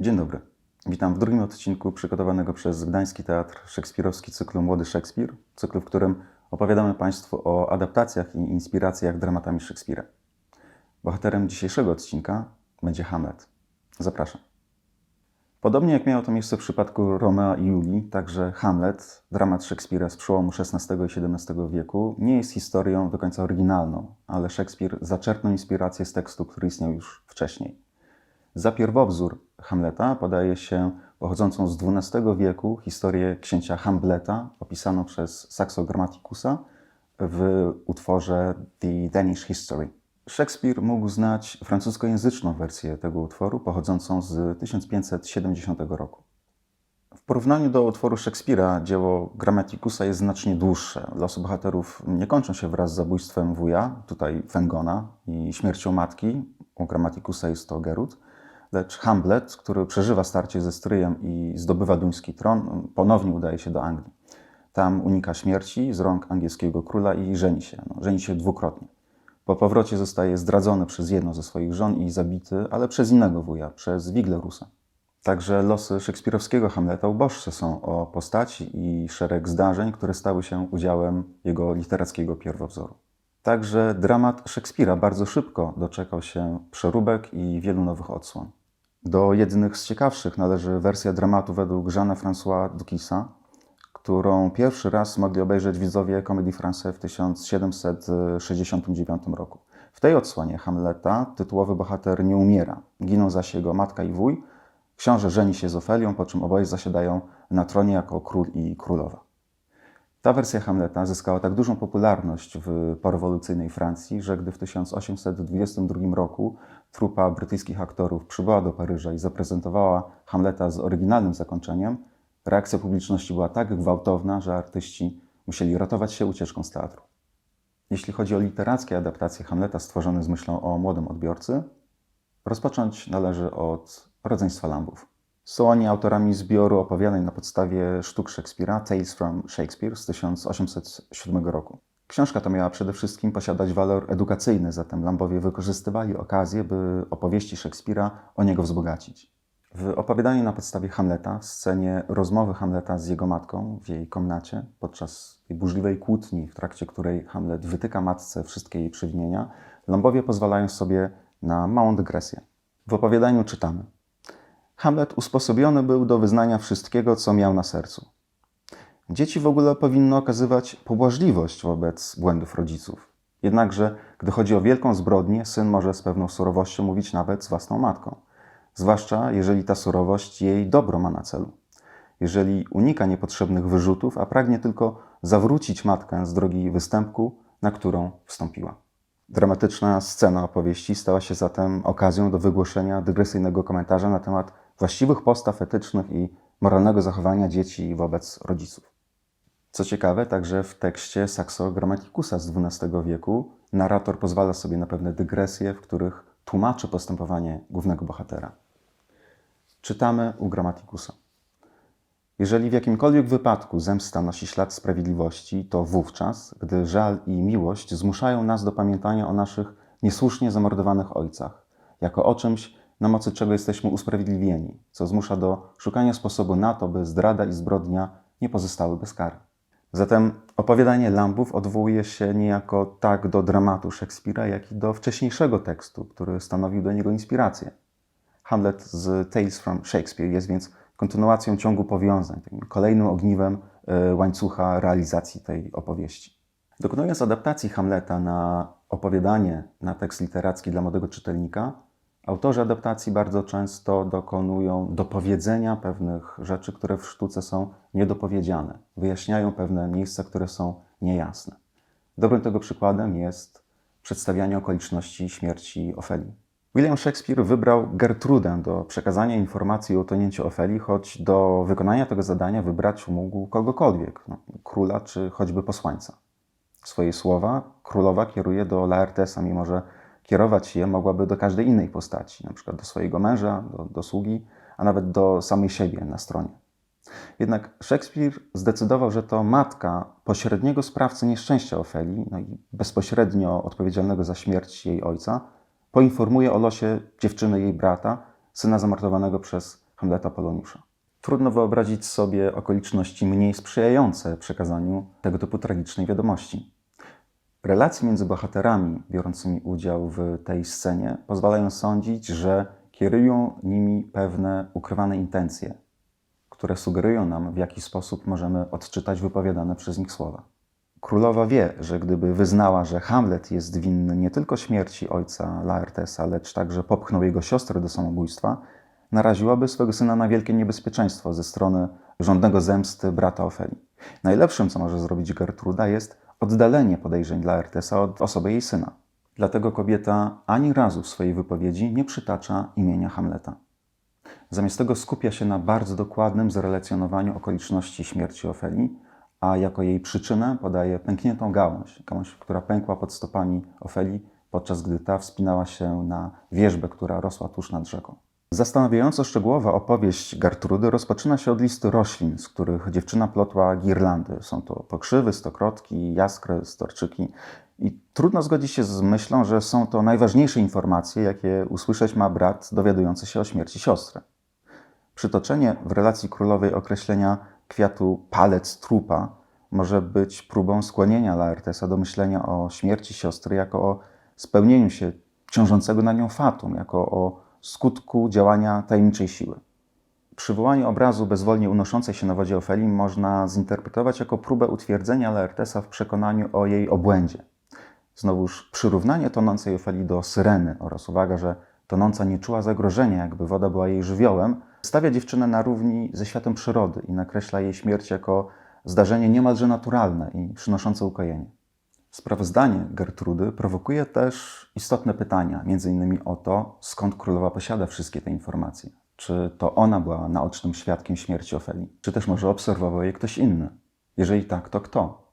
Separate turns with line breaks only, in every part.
Dzień dobry. Witam w drugim odcinku przygotowanego przez Gdański Teatr Szekspirowski cyklu Młody Szekspir, cyklu, w którym opowiadamy Państwu o adaptacjach i inspiracjach dramatami Szekspira. Bohaterem dzisiejszego odcinka będzie Hamlet. Zapraszam. Podobnie jak miało to miejsce w przypadku Romea i Julii, także Hamlet, dramat Szekspira z przełomu XVI i XVII wieku, nie jest historią do końca oryginalną, ale Szekspir zaczerpnął inspirację z tekstu, który istniał już wcześniej. Za pierwowzór Hamleta podaje się pochodzącą z XII wieku historię księcia Hambleta, opisaną przez Saxo Grammaticus'a w utworze The Danish History. Szekspir mógł znać francuskojęzyczną wersję tego utworu, pochodzącą z 1570 roku. W porównaniu do utworu Szekspira, dzieło Grammaticusa jest znacznie dłuższe. Losy bohaterów nie kończą się wraz z zabójstwem wuja, tutaj Fengona, i śmiercią matki, u Grammaticusa jest to Gerut, lecz Hamlet, który przeżywa starcie ze stryjem i zdobywa duński tron, ponownie udaje się do Anglii. Tam unika śmierci z rąk angielskiego króla i żeni się. No, żeni się dwukrotnie. Po powrocie zostaje zdradzony przez jedną ze swoich żon i zabity, ale przez innego wuja, przez Wiglerusa. Także losy szekspirowskiego Hamleta uboższe są o postaci i szereg zdarzeń, które stały się udziałem jego literackiego pierwowzoru. Także dramat Szekspira bardzo szybko doczekał się przeróbek i wielu nowych odsłon. Do jednych z ciekawszych należy wersja dramatu według Jeana François Dukisa, którą pierwszy raz mogli obejrzeć widzowie Comédie Française w 1769 roku. W tej odsłonie Hamleta tytułowy bohater nie umiera. Giną zaś jego matka i wuj. Książę żeni się z Ofelią, po czym oboje zasiadają na tronie jako król i królowa. Ta wersja Hamleta zyskała tak dużą popularność w porewolucyjnej Francji, że gdy w 1822 roku trupa brytyjskich aktorów przybyła do Paryża i zaprezentowała Hamleta z oryginalnym zakończeniem, reakcja publiczności była tak gwałtowna, że artyści musieli ratować się ucieczką z teatru. Jeśli chodzi o literackie adaptacje Hamleta stworzone z myślą o młodym odbiorcy, rozpocząć należy od rodzeństwa Lambów. Są oni autorami zbioru opowiadań na podstawie sztuk Szekspira Tales from Shakespeare z 1807 roku. Książka ta miała przede wszystkim posiadać walor edukacyjny, zatem Lambowie wykorzystywali okazję, by opowieści Szekspira o niego wzbogacić. W opowiadaniu na podstawie Hamleta, scenie rozmowy Hamleta z jego matką w jej komnacie, podczas tej burzliwej kłótni, w trakcie której Hamlet wytyka matce wszystkie jej przewinienia, Lambowie pozwalają sobie na małą dygresję. W opowiadaniu czytamy – Hamlet usposobiony był do wyznania wszystkiego, co miał na sercu. Dzieci w ogóle powinny okazywać pobłażliwość wobec błędów rodziców. Jednakże, gdy chodzi o wielką zbrodnię, syn może z pewną surowością mówić nawet z własną matką. Zwłaszcza jeżeli ta surowość jej dobro ma na celu. Jeżeli unika niepotrzebnych wyrzutów, a pragnie tylko zawrócić matkę z drogi występku, na którą wstąpiła. Dramatyczna scena opowieści stała się zatem okazją do wygłoszenia dygresyjnego komentarza na temat właściwych postaw etycznych i moralnego zachowania dzieci wobec rodziców. Co ciekawe, także w tekście Saxo Grammaticusa z XII wieku narrator pozwala sobie na pewne dygresje, w których tłumaczy postępowanie głównego bohatera. Czytamy u Grammaticusa. Jeżeli w jakimkolwiek wypadku zemsta nosi ślad sprawiedliwości, to wówczas, gdy żal i miłość zmuszają nas do pamiętania o naszych niesłusznie zamordowanych ojcach, jako o czymś, na mocy czego jesteśmy usprawiedliwieni, co zmusza do szukania sposobu na to, by zdrada i zbrodnia nie pozostały bez kary. Zatem opowiadanie Lambów odwołuje się niejako tak do dramatu Szekspira, jak i do wcześniejszego tekstu, który stanowił do niego inspirację. Hamlet z Tales from Shakespeare jest więc kontynuacją ciągu powiązań, kolejnym ogniwem e, łańcucha realizacji tej opowieści. Dokonując adaptacji Hamleta na opowiadanie, na tekst literacki dla młodego czytelnika, autorzy adaptacji bardzo często dokonują dopowiedzenia pewnych rzeczy, które w sztuce są niedopowiedziane. Wyjaśniają pewne miejsca, które są niejasne. Dobrym tego przykładem jest przedstawianie okoliczności śmierci Ofelii. William Shakespeare wybrał Gertrudę do przekazania informacji o utonięciu Ofeli, choć do wykonania tego zadania wybrać mógł kogokolwiek, no, króla czy choćby posłańca. Swoje słowa królowa kieruje do Laertesa, mimo że kierować je mogłaby do każdej innej postaci, na przykład do swojego męża, do, do sługi, a nawet do samej siebie na stronie. Jednak Szekspir zdecydował, że to matka pośredniego sprawcy nieszczęścia Ofeli, no i bezpośrednio odpowiedzialnego za śmierć jej ojca, poinformuje o losie dziewczyny jej brata, syna zamordowanego przez Hamleta Poloniusza. Trudno wyobrazić sobie okoliczności mniej sprzyjające przekazaniu tego typu tragicznej wiadomości. Relacje między bohaterami biorącymi udział w tej scenie pozwalają sądzić, że kierują nimi pewne ukrywane intencje, które sugerują nam, w jaki sposób możemy odczytać wypowiadane przez nich słowa. Królowa wie, że gdyby wyznała, że Hamlet jest winny nie tylko śmierci ojca Laertesa, lecz także popchnął jego siostrę do samobójstwa, naraziłaby swego syna na wielkie niebezpieczeństwo ze strony żądnego zemsty brata Ofeli. Najlepszym, co może zrobić Gertruda, jest oddalenie podejrzeń Laertesa od osoby jej syna. Dlatego kobieta ani razu w swojej wypowiedzi nie przytacza imienia Hamleta. Zamiast tego skupia się na bardzo dokładnym zrelacjonowaniu okoliczności śmierci Ofeli, a jako jej przyczynę podaje pękniętą gałąź, gałąź, która pękła pod stopami Ofeli, podczas gdy ta wspinała się na wierzbę, która rosła tuż nad rzeką. Zastanawiająco szczegółowa opowieść Gertrudy rozpoczyna się od listy roślin, z których dziewczyna plotła girlandy. Są to pokrzywy, stokrotki, jaskry, storczyki. I trudno zgodzić się z myślą, że są to najważniejsze informacje, jakie usłyszeć ma brat dowiadujący się o śmierci siostry. Przytoczenie w relacji królowej określenia kwiatu palec trupa może być próbą skłonienia Laertesa do myślenia o śmierci siostry jako o spełnieniu się ciążącego na nią fatum, jako o skutku działania tajemniczej siły. Przywołanie obrazu bezwolnie unoszącej się na wodzie Ofeli można zinterpretować jako próbę utwierdzenia Laertesa w przekonaniu o jej obłędzie. Znowuż przyrównanie tonącej Ofeli do syreny oraz uwaga, że tonąca nie czuła zagrożenia, jakby woda była jej żywiołem, stawia dziewczynę na równi ze światem przyrody i nakreśla jej śmierć jako zdarzenie niemalże naturalne i przynoszące ukojenie. Sprawozdanie Gertrudy prowokuje też istotne pytania, innymi o to, skąd królowa posiada wszystkie te informacje. Czy to ona była naocznym świadkiem śmierci Ofeli, czy też może obserwował jej ktoś inny? Jeżeli tak, to kto?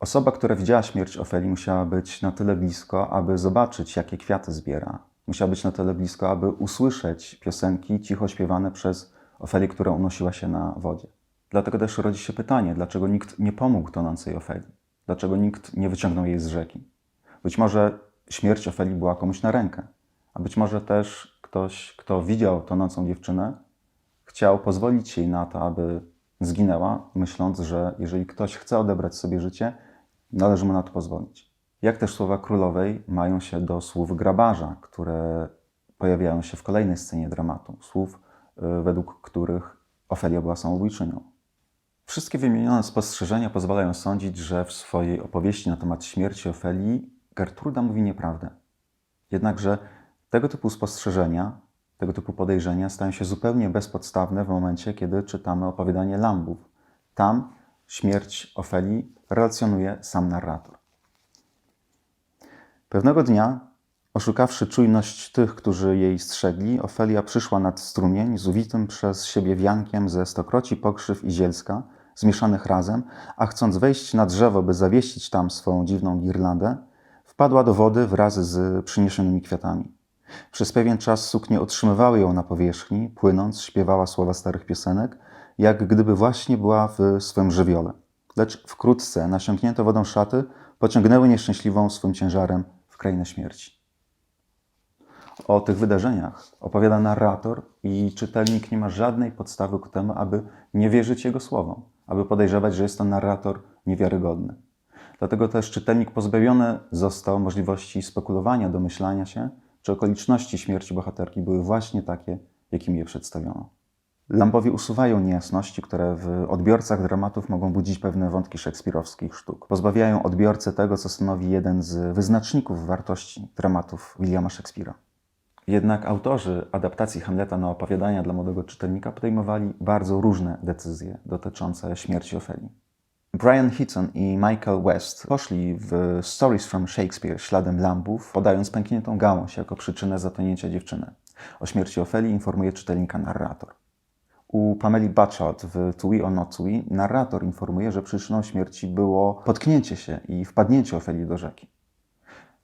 Osoba, która widziała śmierć Ofeli, musiała być na tyle blisko, aby zobaczyć, jakie kwiaty zbiera. Musiała być na tyle blisko, aby usłyszeć piosenki cicho śpiewane przez Ofelię, która unosiła się na wodzie. Dlatego też rodzi się pytanie, dlaczego nikt nie pomógł tonącej Ofeli? Dlaczego nikt nie wyciągnął jej z rzeki? Być może śmierć Ofeli była komuś na rękę, a być może też ktoś, kto widział tonącą dziewczynę, chciał pozwolić jej na to, aby zginęła, myśląc, że jeżeli ktoś chce odebrać sobie życie, należy mu na to pozwolić. Jak też słowa królowej mają się do słów grabarza, które pojawiają się w kolejnej scenie dramatu, słów, y, według których Ofelia była samobójczynią. Wszystkie wymienione spostrzeżenia pozwalają sądzić, że w swojej opowieści na temat śmierci Ofelii Gertruda mówi nieprawdę. Jednakże tego typu spostrzeżenia, tego typu podejrzenia stają się zupełnie bezpodstawne w momencie, kiedy czytamy opowiadanie Lambów. Tam śmierć Ofelii relacjonuje sam narrator. Pewnego dnia, oszukawszy czujność tych, którzy jej strzegli, Ofelia przyszła nad strumień z uwitym przez siebie wiankiem ze stokroci pokrzyw i zielska, zmieszanych razem, a chcąc wejść na drzewo, by zawiesić tam swą dziwną girlandę, wpadła do wody wraz z przyniesionymi kwiatami. Przez pewien czas suknie otrzymywały ją na powierzchni, płynąc, śpiewała słowa starych piosenek, jak gdyby właśnie była w swym żywiole. Lecz wkrótce nasiąknięte wodą szaty pociągnęły nieszczęśliwą swym ciężarem w krainę śmierci. O tych wydarzeniach opowiada narrator i czytelnik nie ma żadnej podstawy ku temu, aby nie wierzyć jego słowom, aby podejrzewać, że jest to narrator niewiarygodny. Dlatego też czytelnik pozbawiony został możliwości spekulowania, domyślania się, czy okoliczności śmierci bohaterki były właśnie takie, jakimi je przedstawiono. Lambowie usuwają niejasności, które w odbiorcach dramatów mogą budzić pewne wątki szekspirowskich sztuk. Pozbawiają odbiorcę tego, co stanowi jeden z wyznaczników wartości dramatów Williama Szekspira. Jednak autorzy adaptacji Hamleta na opowiadania dla młodego czytelnika podejmowali bardzo różne decyzje dotyczące śmierci Ofeli. Brian Hitton i Michael West poszli w Stories from Shakespeare śladem Lambów, podając pękniętą gałąź jako przyczynę zatonięcia dziewczyny. O śmierci Ofeli informuje czytelnika narrator. U Pameli Batchot w Not To We narrator informuje, że przyczyną śmierci było potknięcie się i wpadnięcie Ofeli do rzeki.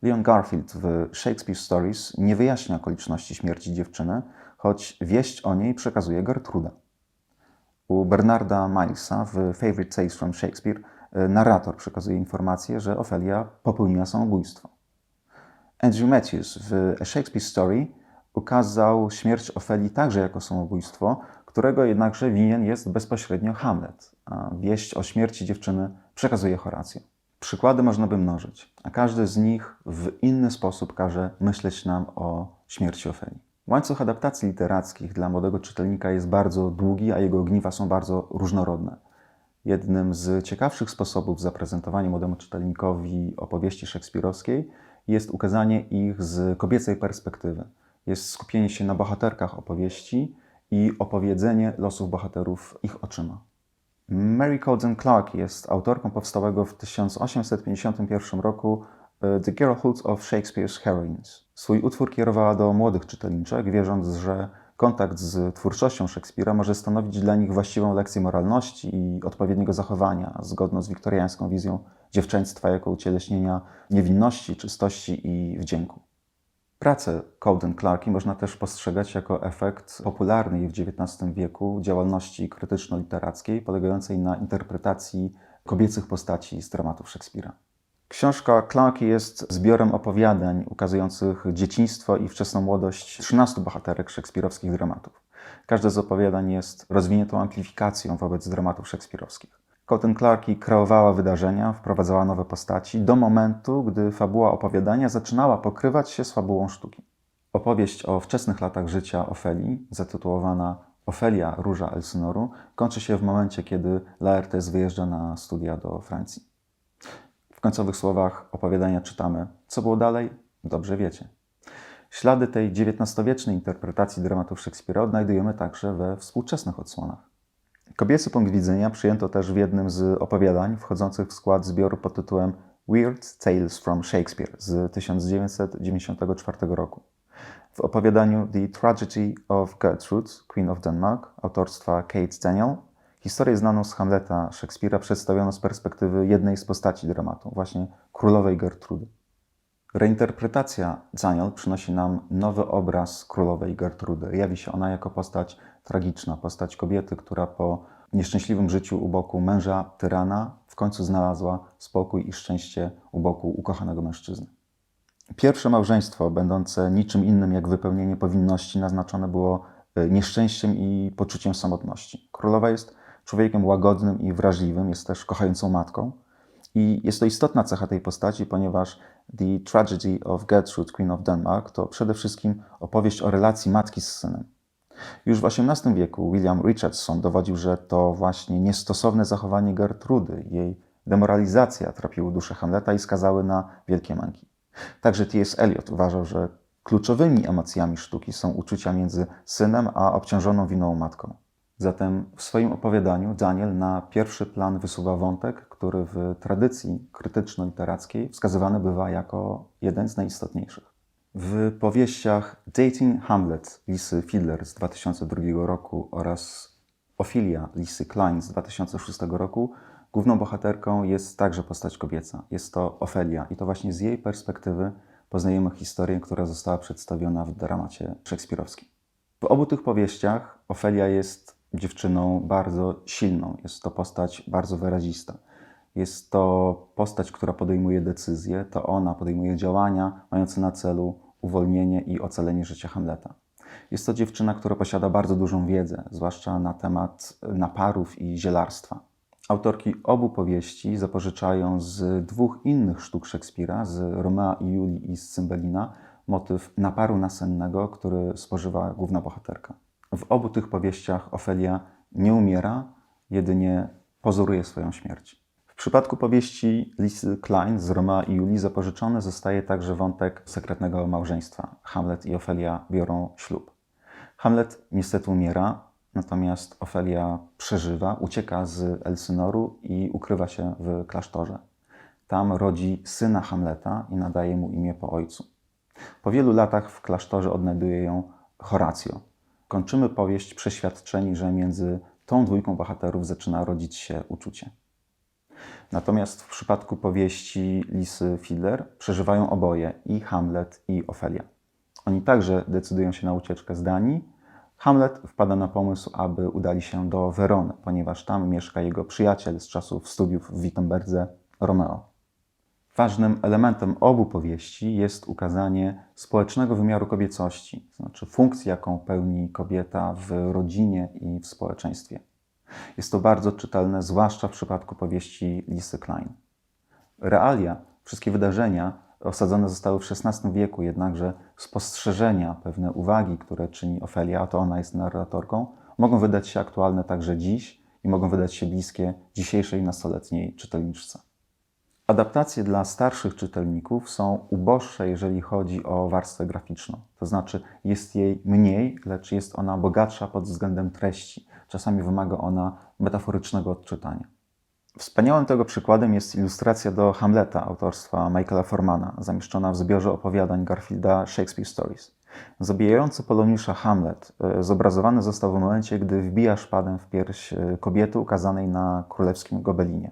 Leon Garfield w Shakespeare Stories nie wyjaśnia okoliczności śmierci dziewczyny, choć wieść o niej przekazuje Gertruda. U Bernarda Milesa w Favorite Tales from Shakespeare e, narrator przekazuje informację, że Ofelia popełniła samobójstwo. Andrew Matthews w A Shakespeare Story ukazał śmierć Ofeli także jako samobójstwo, którego jednakże winien jest bezpośrednio Hamlet, a wieść o śmierci dziewczyny przekazuje Horacjo. Przykłady można by mnożyć, a każdy z nich w inny sposób każe myśleć nam o śmierci Ofeli. Łańcuch adaptacji literackich dla młodego czytelnika jest bardzo długi, a jego ogniwa są bardzo różnorodne. Jednym z ciekawszych sposobów zaprezentowania młodemu czytelnikowi opowieści szekspirowskiej jest ukazanie ich z kobiecej perspektywy. Jest skupienie się na bohaterkach opowieści i opowiedzenie losów bohaterów ich oczyma. Mary Colden Clark jest autorką powstałego w 1851 roku e, The Girlhood of Shakespeare's Heroines. Swój utwór kierowała do młodych czytelniczek, wierząc, że kontakt z twórczością Szekspira może stanowić dla nich właściwą lekcję moralności i odpowiedniego zachowania, zgodną z wiktoriańską wizją dziewczęństwa jako ucieleśnienia niewinności, czystości i wdzięku. Pracę Cowden Clarki można też postrzegać jako efekt popularnej w XIX wieku działalności krytyczno-literackiej polegającej na interpretacji kobiecych postaci z dramatów Szekspira. Książka Clarki jest zbiorem opowiadań ukazujących dzieciństwo i wczesną młodość 13 bohaterek szekspirowskich dramatów. Każde z opowiadań jest rozwiniętą amplifikacją wobec dramatów szekspirowskich. Cotton Clarke kreowała wydarzenia, wprowadzała nowe postaci do momentu, gdy fabuła opowiadania zaczynała pokrywać się z fabułą sztuki. Opowieść o wczesnych latach życia Ofelii, zatytułowana Ofelia Róża Elsynoru, kończy się w momencie, kiedy Laertes wyjeżdża na studia do Francji. W końcowych słowach opowiadania czytamy, co było dalej, dobrze wiecie. Ślady tej XIX-wiecznej interpretacji dramatów Szekspira odnajdujemy także we współczesnych odsłonach. Kobiecy punkt widzenia przyjęto też w jednym z opowiadań wchodzących w skład zbioru pod tytułem Weird Tales from Shakespeare z 1994 roku. W opowiadaniu The Tragedy of Gertrude, Queen of Denmark, autorstwa Kate Daniel, historię znaną z Hamleta Szekspira przedstawiono z perspektywy jednej z postaci dramatu, właśnie królowej Gertrudy. Reinterpretacja Daniel przynosi nam nowy obraz królowej Gertrudy. Jawi się ona jako postać tragiczna, postać kobiety, która po nieszczęśliwym życiu u boku męża, tyrana, w końcu znalazła spokój i szczęście u boku ukochanego mężczyzny. Pierwsze małżeństwo, będące niczym innym jak wypełnienie powinności, naznaczone było e, nieszczęściem i poczuciem samotności. Królowa jest człowiekiem łagodnym i wrażliwym, jest też kochającą matką. I jest to istotna cecha tej postaci, ponieważ The Tragedy of Gertrude, Queen of Denmark, to przede wszystkim opowieść o relacji matki z synem. Już w XVIII wieku William Richardson dowodził, że to właśnie niestosowne zachowanie Gertrudy, jej demoralizacja trapiły duszę Hamleta i skazały na wielkie męki. Także T.S. Eliot uważał, że kluczowymi emocjami sztuki są uczucia między synem a obciążoną winą matką. Zatem w swoim opowiadaniu Daniel na pierwszy plan wysuwa wątek, który w tradycji krytyczno-literackiej wskazywany bywa jako jeden z najistotniejszych. W powieściach Dating Hamlet Lisy Fiedler z 2002 roku oraz Ophelia Lisy Klein z 2006 roku główną bohaterką jest także postać kobieca. Jest to Ofelia i to właśnie z jej perspektywy poznajemy historię, która została przedstawiona w dramacie szekspirowskim. W obu tych powieściach Ofelia jest dziewczyną bardzo silną, jest to postać bardzo wyrazista. Jest to postać, która podejmuje decyzje, to ona podejmuje działania mające na celu uwolnienie i ocalenie życia Hamleta. Jest to dziewczyna, która posiada bardzo dużą wiedzę, zwłaszcza na temat naparów i zielarstwa. Autorki obu powieści zapożyczają z dwóch innych sztuk Szekspira, z Romea i Julii i z Cymbelina, motyw naparu nasennego, który spożywa główna bohaterka. W obu tych powieściach Ofelia nie umiera, jedynie pozoruje swoją śmierć. W przypadku powieści Lisy Klein z Romea i Julii zapożyczony zostaje także wątek sekretnego małżeństwa. Hamlet i Ofelia biorą ślub. Hamlet niestety umiera, natomiast Ofelia przeżywa, ucieka z Elsynoru i ukrywa się w klasztorze. Tam rodzi syna Hamleta i nadaje mu imię po ojcu. Po wielu latach w klasztorze odnajduje ją Horacio, kończymy powieść przeświadczeni, że między tą dwójką bohaterów zaczyna rodzić się uczucie. Natomiast w przypadku powieści Lisy Fiedler przeżywają oboje, i Hamlet, i Ofelia. Oni także decydują się na ucieczkę z Danii. Hamlet wpada na pomysł, aby udali się do Werony, ponieważ tam mieszka jego przyjaciel z czasów studiów w Wittenberdze, Romeo. Ważnym elementem obu powieści jest ukazanie społecznego wymiaru kobiecości, to znaczy funkcji, jaką pełni kobieta w rodzinie i w społeczeństwie. Jest to bardzo czytelne, zwłaszcza w przypadku powieści Lisy Klein. Realia, wszystkie wydarzenia osadzone zostały w XVI wieku, jednakże spostrzeżenia, pewne uwagi, które czyni Ofelia, a to ona jest narratorką, mogą wydać się aktualne także dziś i mogą wydać się bliskie dzisiejszej nastoletniej czytelniczce. Adaptacje dla starszych czytelników są uboższe, jeżeli chodzi o warstwę graficzną. To znaczy, jest jej mniej, lecz jest ona bogatsza pod względem treści. Czasami wymaga ona metaforycznego odczytania. Wspaniałym tego przykładem jest ilustracja do Hamleta autorstwa Michaela Formana, zamieszczona w zbiorze opowiadań Garfielda Shakespeare Stories. Zabijający Poloniusza Hamlet e, zobrazowany został w momencie, gdy wbija szpadę w pierś e, kobiety ukazanej na królewskim gobelinie.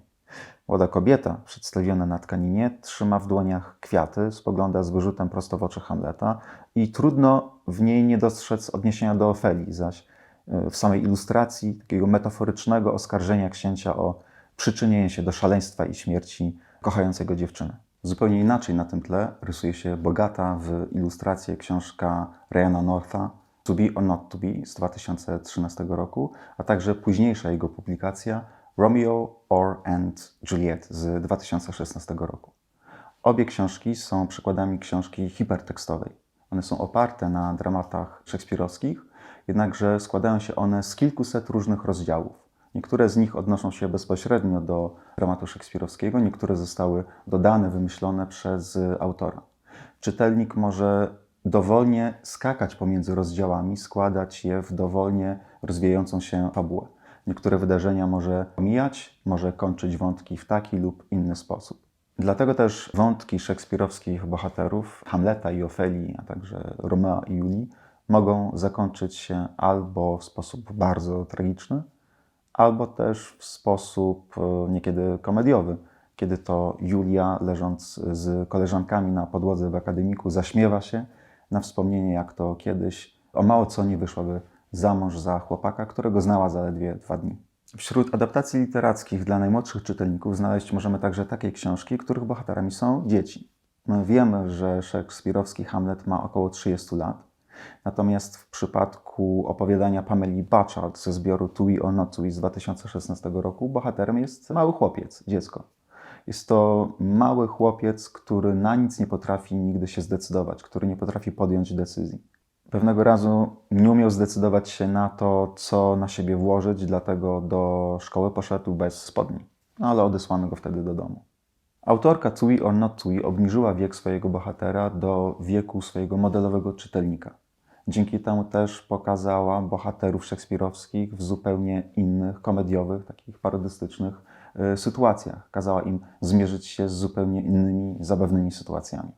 Młoda kobieta, przedstawiona na tkaninie, trzyma w dłoniach kwiaty, spogląda z wyrzutem prosto w oczy Hamleta i trudno w niej nie dostrzec odniesienia do Ofelii, zaś w samej ilustracji takiego metaforycznego oskarżenia księcia o przyczynienie się do szaleństwa i śmierci kochającego dziewczyny. Zupełnie inaczej na tym tle rysuje się bogata w ilustrację książka Ryana Northa To Be or Not To Be z 2013 roku, a także późniejsza jego publikacja Romeo or and Juliet z 2016 roku. Obie książki są przykładami książki hipertekstowej. One są oparte na dramatach szekspirowskich, jednakże składają się one z kilkuset różnych rozdziałów. Niektóre z nich odnoszą się bezpośrednio do dramatu szekspirowskiego, niektóre zostały dodane, wymyślone przez autora. Czytelnik może dowolnie skakać pomiędzy rozdziałami, składać je w dowolnie rozwijającą się fabułę. Niektóre wydarzenia może omijać, może kończyć wątki w taki lub inny sposób. Dlatego też wątki szekspirowskich bohaterów, Hamleta i Ofelii, a także Romea i Julii, mogą zakończyć się albo w sposób bardzo tragiczny, albo też w sposób e, niekiedy komediowy, kiedy to Julia, leżąc z koleżankami na podłodze w akademiku, zaśmiewa się na wspomnienie, jak to kiedyś o mało co nie wyszłaby za mąż za chłopaka, którego znała zaledwie dwa dni. Wśród adaptacji literackich dla najmłodszych czytelników znaleźć możemy także takie książki, których bohaterami są dzieci. My wiemy, że szekspirowski Hamlet ma około 30 lat, natomiast w przypadku opowiadania Pameli Bachard ze zbioru To We z 2016 roku bohaterem jest mały chłopiec, dziecko. Jest to mały chłopiec, który na nic nie potrafi nigdy się zdecydować, który nie potrafi podjąć decyzji. Pewnego razu nie umiał zdecydować się na to, co na siebie włożyć, dlatego do szkoły poszedł bez spodni, no, ale odesłano go wtedy do domu. Autorka Tui or Not Tui obniżyła wiek swojego bohatera do wieku swojego modelowego czytelnika. Dzięki temu też pokazała bohaterów szekspirowskich w zupełnie innych, komediowych, takich parodystycznych y, sytuacjach. Kazała im zmierzyć się z zupełnie innymi, zabawnymi sytuacjami.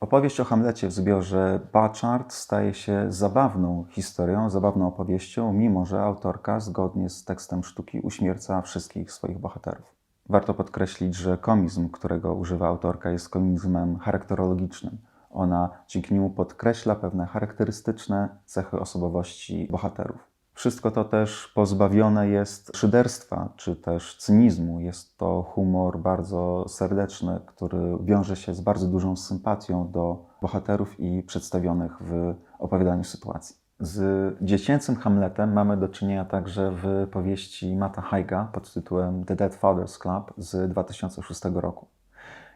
Opowieść o Hamlecie w zbiorze Bachard staje się zabawną historią, zabawną opowieścią, mimo że autorka zgodnie z tekstem sztuki uśmierca wszystkich swoich bohaterów. Warto podkreślić, że komizm, którego używa autorka, jest komizmem charakterologicznym. Ona dzięki niemu podkreśla pewne charakterystyczne cechy osobowości bohaterów. Wszystko to też pozbawione jest szyderstwa czy też cynizmu. Jest to humor bardzo serdeczny, który wiąże się z bardzo dużą sympatią do bohaterów i przedstawionych w opowiadaniu sytuacji. Z dziecięcym Hamletem mamy do czynienia także w powieści Mata Haiga pod tytułem The Dead Fathers Club z 2006 roku.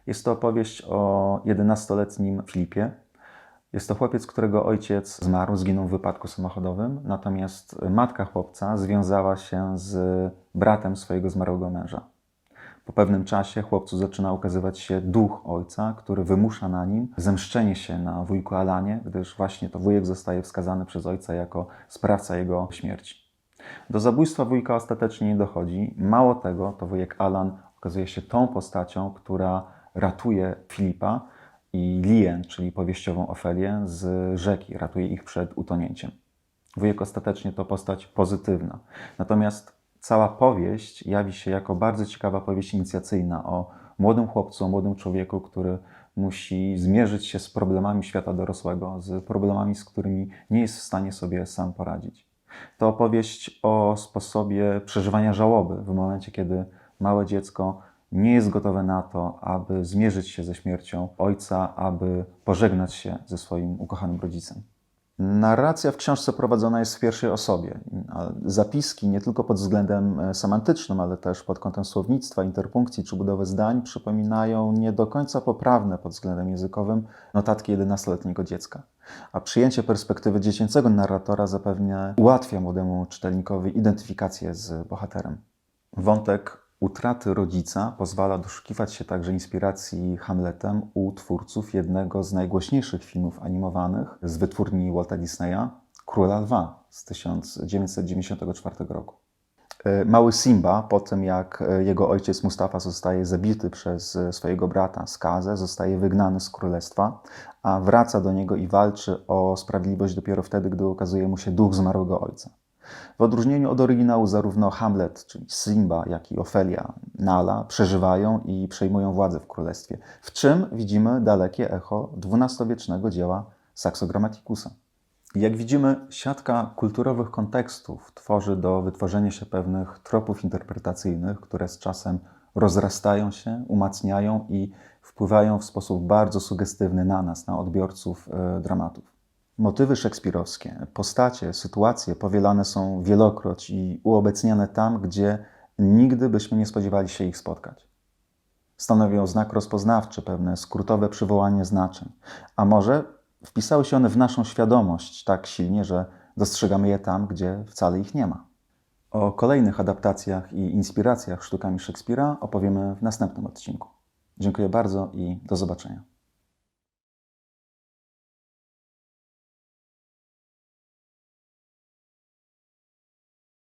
Jest to opowieść o 11-letnim Filipie, jest to chłopiec, którego ojciec zmarł, zginął w wypadku samochodowym, natomiast matka chłopca związała się z bratem swojego zmarłego męża. Po pewnym czasie chłopcu zaczyna ukazywać się duch ojca, który wymusza na nim zemszczenie się na wujku Alanie, gdyż właśnie to wujek zostaje wskazany przez ojca jako sprawca jego śmierci. Do zabójstwa wujka ostatecznie nie dochodzi. Mało tego, to wujek Alan okazuje się tą postacią, która ratuje Filipa, i Lien, czyli powieściową Ofelię, z rzeki, ratuje ich przed utonięciem. Wujek ostatecznie to postać pozytywna. Natomiast cała powieść jawi się jako bardzo ciekawa powieść inicjacyjna o młodym chłopcu, o młodym człowieku, który musi zmierzyć się z problemami świata dorosłego, z problemami, z którymi nie jest w stanie sobie sam poradzić. To opowieść o sposobie przeżywania żałoby w momencie, kiedy małe dziecko nie jest gotowe na to, aby zmierzyć się ze śmiercią ojca, aby pożegnać się ze swoim ukochanym rodzicem. Narracja w książce prowadzona jest w pierwszej osobie. Zapiski nie tylko pod względem e, semantycznym, ale też pod kątem słownictwa, interpunkcji czy budowy zdań przypominają nie do końca poprawne pod względem językowym notatki 11-letniego dziecka. A przyjęcie perspektywy dziecięcego narratora zapewne ułatwia młodemu czytelnikowi identyfikację z bohaterem. Wątek utraty rodzica pozwala doszukiwać się także inspiracji Hamletem u twórców jednego z najgłośniejszych filmów animowanych z wytwórni Walta Disneya, Króla Lwa z 1994 roku. E, Mały Simba, po tym jak e, jego ojciec Mustafa zostaje zabity przez e, swojego brata Skazę, zostaje wygnany z królestwa, a wraca do niego i walczy o sprawiedliwość dopiero wtedy, gdy ukazuje mu się duch zmarłego ojca. W odróżnieniu od oryginału zarówno Hamlet, czyli Simba, jak i Ofelia, Nala przeżywają i przejmują władzę w królestwie, w czym widzimy dalekie echo XII-wiecznego dzieła Saxo Grammaticus'a. Jak widzimy, siatka kulturowych kontekstów tworzy do wytworzenia się pewnych tropów interpretacyjnych, które z czasem rozrastają się, umacniają i wpływają w sposób bardzo sugestywny na nas, na odbiorców e, dramatów. Motywy szekspirowskie, postacie, sytuacje powielane są wielokroć i uobecniane tam, gdzie nigdy byśmy nie spodziewali się ich spotkać. Stanowią znak rozpoznawczy, pewne skrótowe przywołanie znaczeń, a może wpisały się one w naszą świadomość tak silnie, że dostrzegamy je tam, gdzie wcale ich nie ma. O kolejnych adaptacjach i inspiracjach sztukami Szekspira opowiemy w następnym odcinku. Dziękuję bardzo i do zobaczenia.